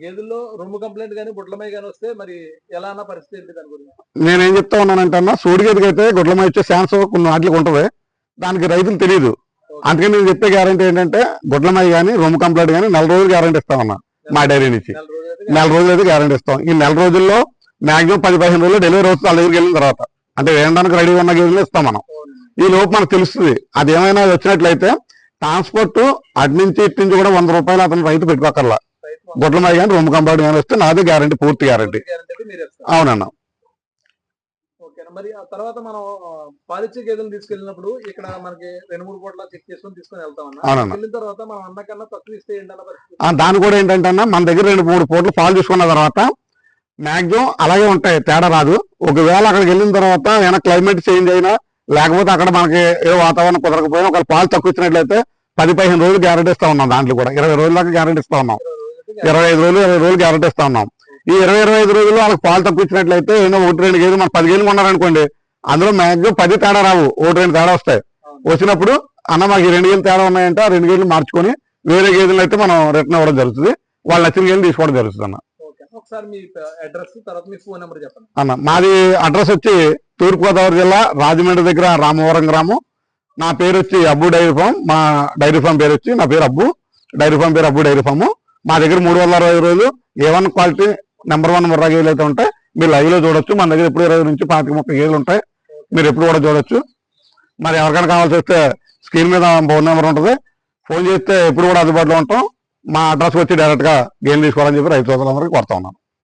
గేదెల్లో రొమ్ము కంప్లైంట్ కానీ కానీ వస్తే మరి ఎలా అన్న పరిస్థితి ఏంటి దాని గురించి? నేనేం చెప్తా ఉన్నానంటే అన్న సూడిగేదికి అయితే గుడ్లమ ఇచ్చే ఛాన్స్ కొన్ని వాటికి ఉంటుంది. దానికి రైతులు తెలియదు అందుకని నేను చెప్పే గ్యారంటీ ఏంటంటే గుడ్లమై కానీ రొమ్ము కంప్లైంట్ కానీ నెల రోజులు గ్యారంటీ ఇస్తామన్న మా డైరీ నుంచి. నెల రోజులు అయితే నెల రోజులు అయితే గ్యారంటీ ఇస్తాం. ఈ నెల రోజుల్లో మాక్సిమం పది పదిహేను రోజులు డెలివరీ అవుతుంది వాళ్ళ దగ్గరికి వెళ్ళిన తర్వాత. అంటే వేయడానికి రెడీగా ఉన్న గేదెలు ఇస్తాం మనం. ఈ లోపు మనకు తెలుస్తుంది. అది ఏమైనా వచ్చినట్లయితే ట్రాన్స్పోర్ట్ అటు నుంచి ఇటు నుంచి కూడా వంద రూపాయలు అతను రైతు పెట్టుకోకర్లా. రైతు గుడ్లమై కానీ రొమ్ము కంప్లైంట్ కానీ వస్తే నాదే గ్యారంటీ పూర్తి గ్యారంటీ అవునన్న. మరి ఆ తర్వాత మనం పాలిచ్చే గేదెలు తీసుకెళ్ళినప్పుడు ఇక్కడ మనకి రెండు మూడు పూట్ల చెక్ చేసుకొని తీసుకొని వెళ్తాం. వెళ్ళిన తర్వాత మనం అన్నకన్నా తక్కువ ఇస్తే ఏంటన్న దాని కూడా ఏంటంటే అన్న మన దగ్గర రెండు మూడు పూటలు పాలు తీసుకున్న తర్వాత మాక్సిమం అలాగే ఉంటాయి తేడా రాదు. ఒకవేళ అక్కడికి వెళ్ళిన తర్వాత ఏమైనా క్లైమేట్ చేంజ్ అయినా లేకపోతే అక్కడ మనకి ఏ వాతావరణం కుదరకపోయినా ఒకవేళ పాలు తక్కువ ఇచ్చినట్లయితే పది పదిహేను రోజులు గ్యారెంటీ ఇస్తా ఉన్నాం దాంట్లో కూడా. ఇరవై రోజుల దాకా గ్యారెంటీ ఇస్తా ఉన్నాం. ఇరవై ఐదు రోజులు ఇరవై రోజులు గ్యారెంటీ ఇస్తా ఉన్నాం ఈ ఇరవై ఇరవై ఐదు రోజుల్లో వాళ్ళకి పాలు తక్కువ ఇచ్చినట్లయితే ఏదో ఒకటి రెండు గేదెలు మన పది గేదెలు కొన్నారనుకోండి అందులో మాక్సిమం పది తేడా రావు ఒకటి రెండు తేడా వస్తాయి. వచ్చినప్పుడు అన్న మాకు ఈ రెండు గేదెలు తేడా ఉన్నాయంటే ఆ రెండు గేదెలు మార్చుకొని వేరే గేదెలు అయితే మనం రిటర్న్ ఇవ్వడం జరుగుతుంది వాళ్ళు నచ్చిన గేదెలు తీసుకోవడం జరుగుతుంది అన్న. అన్న మాది అడ్రస్ వచ్చి తూర్పుగోదావరి జిల్లా రాజమండ్రి దగ్గర రామవరం గ్రామం. నా పేరు వచ్చి అబ్బు డైరీ ఫామ్ మా డైరీ ఫామ్ పేరు వచ్చి నా పేరు అబ్బు డైరీ ఫామ్ పేరు అబ్బు డైరీ ఫామ్. మా దగ్గర మూడు వందల అరవై రోజులు A one quality number one Murrah గేదెలు అయితే ఉంటాయి. మీరు లైవ్లో చూడొచ్చు. మన దగ్గర ఎప్పుడు ఇరవై నుంచి పాతిక ముప్పై గేదెలు ఉంటాయి. మీరు ఎప్పుడు కూడా చూడొచ్చు. మరి ఎవరికైనా కావాల్సి వస్తే స్క్రీన్ మీద ఫోన్ నెంబర్ ఉంటుంది. ఫోన్ చేస్తే ఎప్పుడు కూడా అందుబాటులో ఉంటాం. మా అడ్రస్కి వచ్చి డైరెక్ట్గా గేమ్ తీసుకోవాలని చెప్పి రైతు సోదరులందరికీ కొడతా ఉన్నాను.